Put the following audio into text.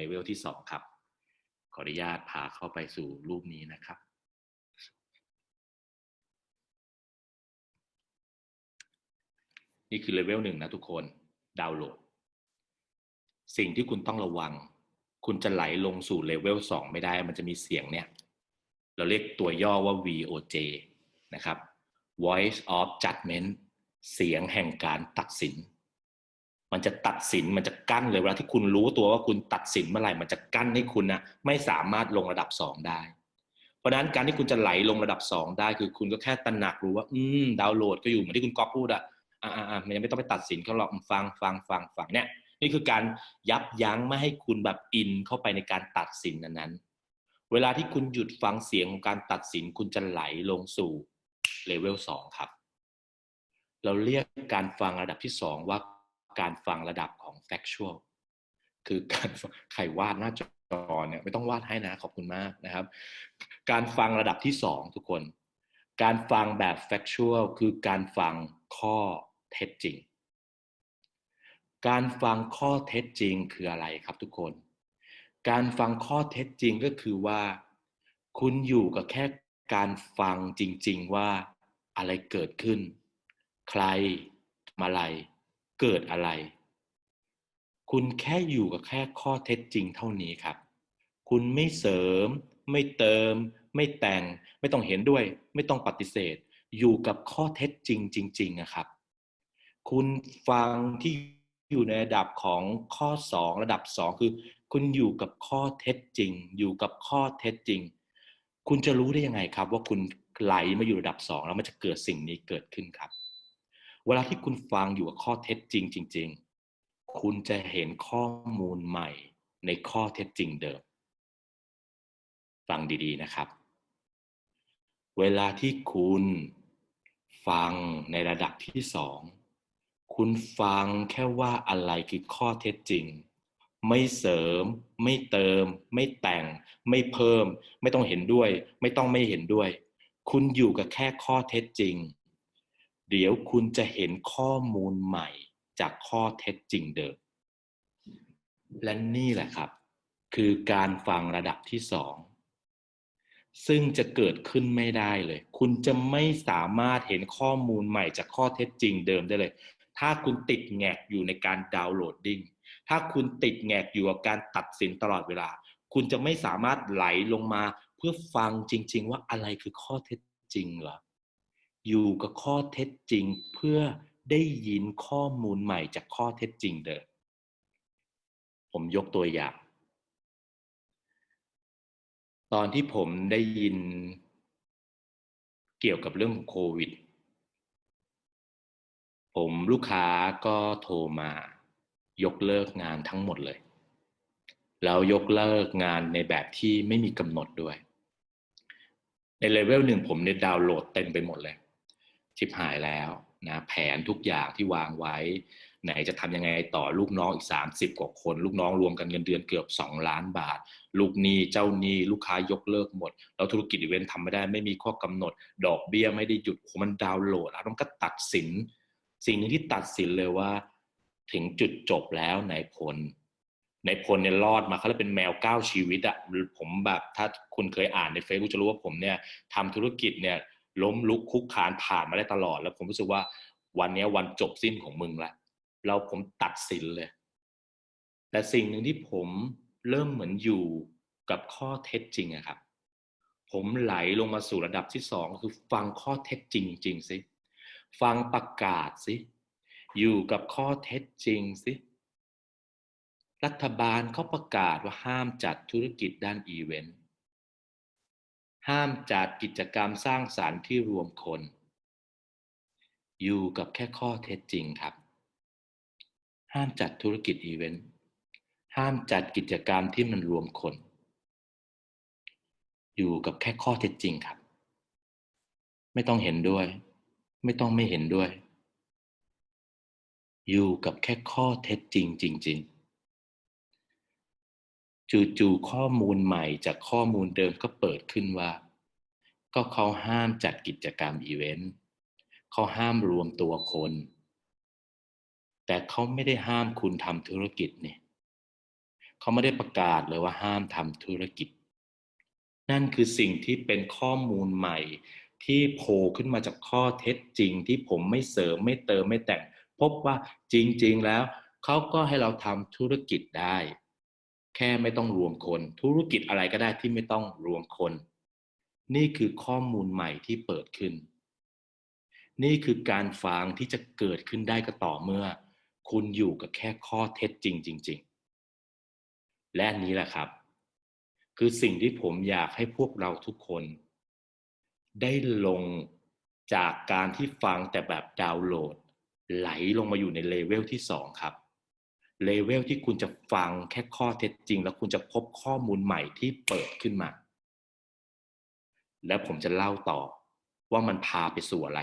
เลเวลที่สองครับ ขออนุญาตพาเข้าไปสู่รูปนี้นะครับ นี่คือเลเวลหนึ่งนะทุกคนดาวน์โหลด สิ่งที่คุณต้องระวัง คุณจะไหลลงสู่เลเวลสองไม่ได้ มันจะมีเสียงเนี่ย เราเรียกตัวย่อว่า VOJ นะครับ Voice of Judgment เสียงแห่งการตัดสิน มันจะตัดสินมันจะกั้นเลยเวลาที่คุณรู้ตัวว่าคุณตัดสินเมื่อไหร่มันจะกั้นให้คุณนะไม่สามารถลงระดับสองได้ เพราะฉะนั้นการที่คุณจะไหลลงระดับสองได้ คือคุณก็แค่ตระหนักรู้ว่า อืมดาวน์โหลดก็อยู่เหมือนที่คุณก๊อฟพูดอะอ่าอ่ามันยังไม่ต้องไปตัดสินเขาหรอกฟังฟังฟังฟังเนี่ยนี่คือการยับยั้งไม่ให้คุณแบบอินเข้าไปในการตัดสินนั้นๆ เวลาที่คุณหยุดฟังเสียงของการตัดสินคุณจะไหลลงสู่เลเวลสองครับ เราเรียกการฟังระดับที่สองว่า การฟังระดับของ factual คือการใครวาดหน้าจอเนี่ยไม่ต้องวาดให้นะขอบคุณมากนะครับ การฟังระดับที่สองทุกคน การฟังแบบ factual คือการฟังข้อเท็จจริง การฟังข้อเท็จจริงคืออะไรครับทุกคน การฟังข้อเท็จจริงก็คือว่า คุณอยู่กับแค่การฟังจริง ๆ ว่าอะไรเกิดขึ้น ใครทำอะไร เกิดอะไร คุณแค่อยู่กับแค่ข้อเท็จจริงเท่านี้ครับ คุณไม่เสริม ไม่เติม ไม่แต่ง ไม่ต้องเห็นด้วย ไม่ต้องปฏิเสธ อยู่กับข้อเท็จจริงจริง ๆ นะครับ คุณฟังที่อยู่ในระดับของข้อสองระดับสองคือ คุณอยู่กับข้อเท็จจริง อยู่กับข้อเท็จจริง คุณจะรู้ได้ยังไงครับ ว่าคุณไหลมาอยู่ระดับสองแล้วมันจะเกิดสิ่งนี้เกิดขึ้นครับ เวลาที่คุณฟังอยู่กับข้อเท็จจริงจริง ๆ คุณจะเห็นข้อมูลใหม่ในข้อเท็จจริงเดิม ฟังดีๆนะครับ เวลาที่คุณฟังในระดับที่สองคุณฟังแค่ว่าอะไรคือข้อเท็จจริง ไม่เสริม ไม่เติม ไม่แต่ง ไม่เพิ่ม ไม่ต้องเห็นด้วย ไม่ต้องไม่เห็นด้วย คุณอยู่กับแค่ข้อเท็จจริง เดี๋ยวคุณจะเห็นข้อมูลใหม่จากข้อเท็จจริงเดิม และนี่แหละครับ คือการฟังระดับที่สองซึ่งจะเกิดขึ้นไม่ได้เลย คุณจะไม่สามารถเห็นข้อมูลใหม่จากข้อเท็จจริงเดิมได้เลย ถ้าคุณติดแงกอยู่ในการดาวน์โหลดดิ้ง ถ้าคุณติดแงกอยู่กับการตัดสินตลอดเวลา คุณจะไม่สามารถไหลลงมา เพื่อฟังจริง ๆ ว่าอะไรคือข้อเท็จจริงเหรอ อยู่กับข้อเท็จจริงเพื่อได้ยินข้อมูลใหม่จากข้อเท็จจริงเดิมผมยกตัวอย่าง ตอนที่ผมได้ยินเกี่ยวกับเรื่องของโควิด ผมลูกค้าก็โทรมายกเลิกงานทั้งหมดเลย แล้วยกเลิกงานในแบบที่ไม่มีกำหนดด้วย ในเลเวลหนึ่งผมเนี่ยดาวน์โหลดเต็มไปหมดเลย ชิบหายแล้วนะแผนทุกอย่างที่วางไว้ ไหนจะทำยังไงต่อลูกน้องอีก 30 กว่าคน ลูกน้องรวมกันเงินเดือนเกือบ 2 ล้านบาท ลูกหนี้เจ้าหนี้ลูกค้ายกเลิกหมด แล้วธุรกิจอีเวนต์ทำไม่ได้ไม่มีข้อกำหนด ดอกเบี้ยไม่ได้หยุดมันดาวน์โหลดแล้วมันก็ตัดสิน สิ่งหนึงที่ตัดสินเลยว่า ถึงจุดจบแล้วนายพลในพลเนี่ยรอดมาเขาเลยเป็นแมวเก้าชีวิตอะผมแบบถ้าคุณเคยอ่านในเฟซบุ๊กจะรู้ว่าผมเนี่ยทำธุรกิจเนี่ย ล้มลุกคุกคานผ่านมาได้ตลอด แล้วผมรู้สึกว่าวันนี้วันจบสิ้นของมึงละเราผมตัดสินเลย แต่สิ่งหนึ่งที่ผมเริ่มเหมือนอยู่กับข้อเท็จจริงอะครับ ผมไหลลงมาสู่ระดับที่สองคือฟังข้อเท็จจริงจริงสิฟังประกาศสิอยู่กับข้อเท็จจริงสิรัฐบาลเขาประกาศว่าห้ามจัดธุรกิจด้านอีเวนต์ ห้ามจัดกิจกรรมสร้างสารรค์ที่รวมคน อยู่กับแค่ข้อเท็จจริงครับ ห้ามจัดธุรกิจอีเวนต์ ห้ามจัดกิจกรรมที่มันรวมคน อยู่กับแค่ข้อเท็จจริงครับ ไม่ต้องเห็นด้วย ไม่ต้องไม่เห็นด้วย อยู่กับแค่ข้อเท็จจริงจริง ๆ จู่ๆข้อมูลใหม่จากข้อมูลเดิมก็เปิดขึ้นว่า ก็เขาห้ามจัดกิจกรรมอีเวนต์เขาห้ามรวมตัวคน แต่เขาไม่ได้ห้ามคุณทำธุรกิจเนี่ยเขาไม่ได้ประกาศเลยว่าห้ามทำธุรกิจ นั่นคือสิ่งที่เป็นข้อมูลใหม่ที่โผล่ขึ้นมาจากข้อเท็จจริงที่ผมไม่เสริมไม่เติมไม่แต่ง พบว่าจริงๆแล้วเขาก็ให้เราทำธุรกิจได้ แค่ไม่ต้องรวมคน ธุรกิจอะไรก็ได้ที่ไม่ต้องรวมคน นี่คือข้อมูลใหม่ที่เปิดขึ้น นี่คือการฟังที่จะเกิดขึ้นได้ก็ต่อเมื่อ คุณอยู่กับแค่ข้อเท็จจริงจริง ๆ และนนี้แหละครับ คือสิ่งที่ผมอยากให้พวกเราทุกคน ได้ลงจากการที่ฟังแต่แบบดาวน์โหลด ไหลลงมาอยู่ในเลเวลที่สองครับ เลเวลที่คุณจะฟังแค่ข้อเท็จจริง แล้วคุณจะพบข้อมูลใหม่ที่เปิดขึ้นมา และผมจะเล่าต่อว่ามันพาไปสู่อะไร